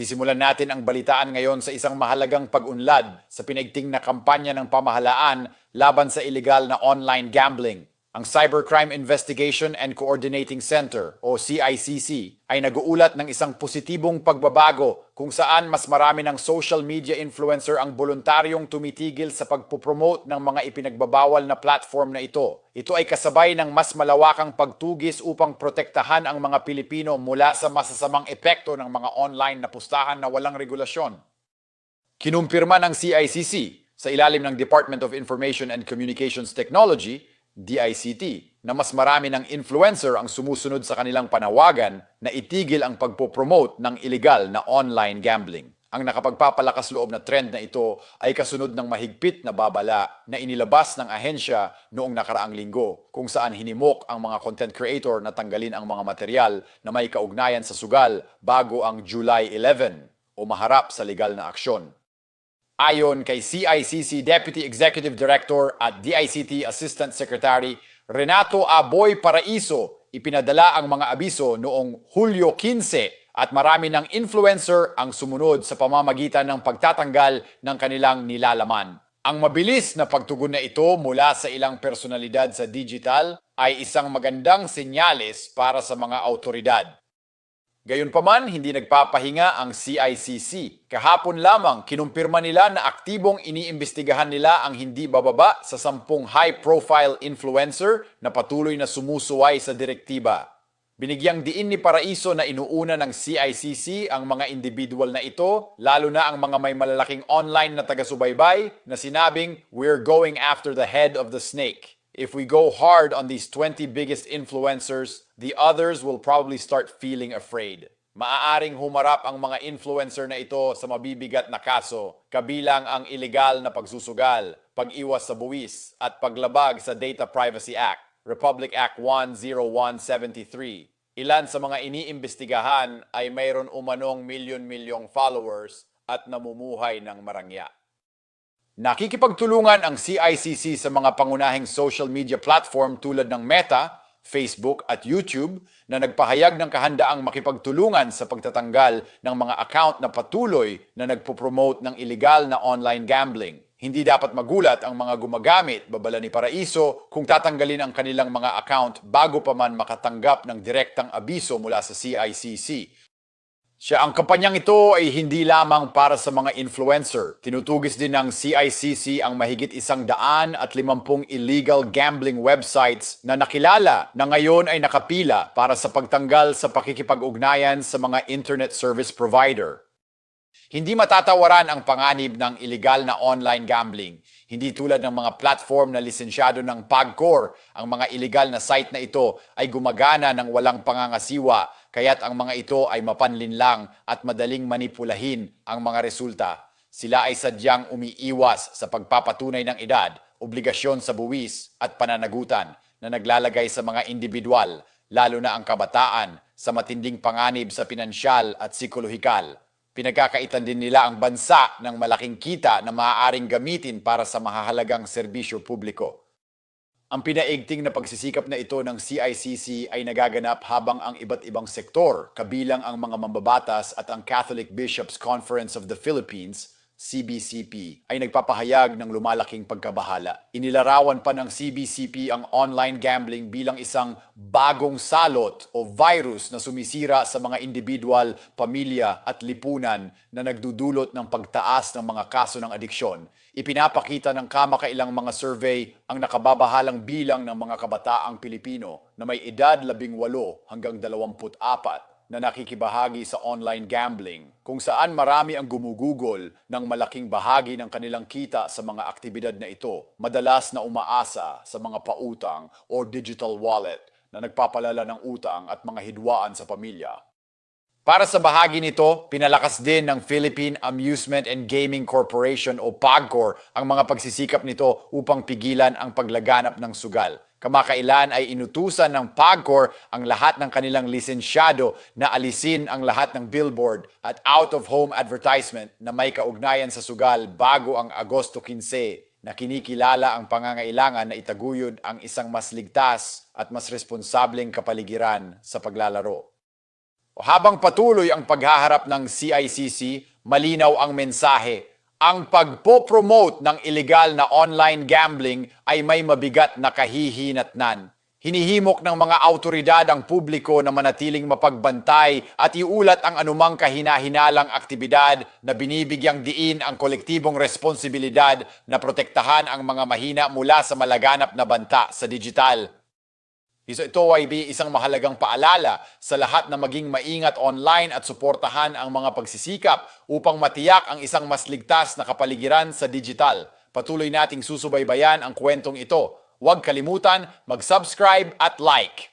Sisimulan natin ang balitaan ngayon sa isang mahalagang pag-unlad sa pinaigting na kampanya ng pamahalaan laban sa illegal na online gambling. Ang Cybercrime Investigation and Coordinating Center o CICC ay naguulat ng isang positibong pagbabago kung saan mas marami ng social media influencer ang voluntaryong tumitigil sa pagpopromote ng mga ipinagbabawal na platform na ito. Ito ay kasabay ng mas malawakang pagtugis upang protektahan ang mga Pilipino mula sa masasamang epekto ng mga online na pustahan na walang regulasyon. Kinumpirma ng CICC sa ilalim ng Department of Information and Communications Technology, DICT, na mas marami ng influencer ang sumusunod sa kanilang panawagan na itigil ang pagpopromote ng illegal na online gambling. Ang nakapagpapalakas loob na trend na ito ay kasunod ng mahigpit na babala na inilabas ng ahensya noong nakaraang linggo kung saan hinimok ang mga content creator na tanggalin ang mga material na may kaugnayan sa sugal bago ang July 11 o maharap sa legal na aksyon. Ayon kay CICC Deputy Executive Director at DICT Assistant Secretary Renato Aboy Paraiso, ipinadala ang mga abiso noong Hulyo 15 at marami ng influencer ang sumunod sa pamamagitan ng pagtatanggal ng kanilang nilalaman. Ang mabilis na pagtugon na ito mula sa ilang personalidad sa digital ay isang magandang senyales para sa mga autoridad. Gayunpaman, hindi nagpapahinga ang CICC. Kahapon lamang, kinumpirma nila na aktibong iniimbestigahan nila ang hindi bababa sa sampung high-profile influencer na patuloy na sumusuway sa direktiba. Binigyang diin ni Paraiso na inuuna ng CICC ang mga individual na ito, lalo na ang mga may malalaking online na taga-subaybay na sinabing, We're going after the head of the snake. If we go hard on these 20 biggest influencers, the others will probably start feeling afraid. Maaaring humarap ang mga influencer na ito sa mabibigat na kaso, kabilang ang ilegal na pagsusugal, pag-iwas sa buwis, at paglabag sa Data Privacy Act, Republic Act 10173. Ilan sa mga iniimbestigahan ay mayroon umanong milyon-milyong followers at namumuhay ng marangya. Nakikipagtulungan ang CICC sa mga pangunahing social media platform tulad ng Meta, Facebook at YouTube na nagpahayag ng kahandaang makipagtulungan sa pagtatanggal ng mga account na patuloy na nagpo-promote ng illegal na online gambling. Hindi dapat magulat ang mga gumagamit, babala ni Paraiso, kung tatanggalin ang kanilang mga account bago pa man makatanggap ng direktang abiso mula sa CICC. Siya ang kampanyang ito ay hindi lamang para sa mga influencer. Tinutugis din ng CICC ang mahigit isang daan at limampung illegal gambling websites na nakilala na ngayon ay nakapila para sa pagtanggal sa pakikipag-ugnayan sa mga internet service provider. Hindi matatawaran ang panganib ng illegal na online gambling. Hindi tulad ng mga platform na lisensyado ng PAGCOR, ang mga illegal na site na ito ay gumagana ng walang pangangasiwa, kaya't ang mga ito ay mapanlinlang at madaling manipulahin ang mga resulta. Sila ay sadyang umiiwas sa pagpapatunay ng edad, obligasyon sa buwis at pananagutan na naglalagay sa mga individual, lalo na ang kabataan, sa matinding panganib sa pinansyal at psikolohikal. Pinagkakaitan din nila ang bansa ng malaking kita na maaaring gamitin para sa mahahalagang serbisyo publiko. Ang pinaigting na pagsisikap na ito ng CICC ay nagaganap habang ang iba't ibang sektor, kabilang ang mga mambabatas at ang Catholic Bishops Conference of the Philippines, CBCP, ay nagpapahayag ng lumalaking pagkabahala. Inilarawan pa ng CBCP ang online gambling bilang isang bagong salot o virus na sumisira sa mga individual, pamilya at lipunan na nagdudulot ng pagtaas ng mga kaso ng adiksyon. Ipinapakita ng kamakailang mga survey ang nakababahalang bilang ng mga kabataang Pilipino na may edad 18 hanggang 24 na nakikibahagi sa online gambling kung saan marami ang gumugugol ng malaking bahagi ng kanilang kita sa mga aktibidad na ito, madalas na umaasa sa mga pautang o digital wallet na nagpapalala ng utang at mga hidwaan sa pamilya. Para sa bahagi nito, pinalakas din ng Philippine Amusement and Gaming Corporation o PAGCOR ang mga pagsisikap nito upang pigilan ang paglaganap ng sugal. Kamakailan ay inutusan ng PAGCOR ang lahat ng kanilang lisensyado na alisin ang lahat ng billboard at out-of-home advertisement na may kaugnayan sa sugal bago ang Agosto 15 na kinikilala ang pangangailangan na itaguyod ang isang mas ligtas at mas responsableng kapaligiran sa paglalaro. Habang patuloy ang paghaharap ng CICC, malinaw ang mensahe. Ang pagpo-promote ng illegal na online gambling ay may mabigat na kahihinatnan. Hinihimok ng mga autoridad ang publiko na manatiling mapagbantay at iulat ang anumang kahinahinalang aktibidad na binibigyang diin ang kolektibong responsibilidad na protektahan ang mga mahina mula sa malaganap na banta sa digital. Ito ay bi- isang mahalagang paalala sa lahat na maging maingat online at suportahan ang mga pagsisikap upang matiyak ang isang mas ligtas na kapaligiran sa digital. Patuloy nating susubaybayan ang kwentong ito. Huwag kalimutan mag-subscribe at like.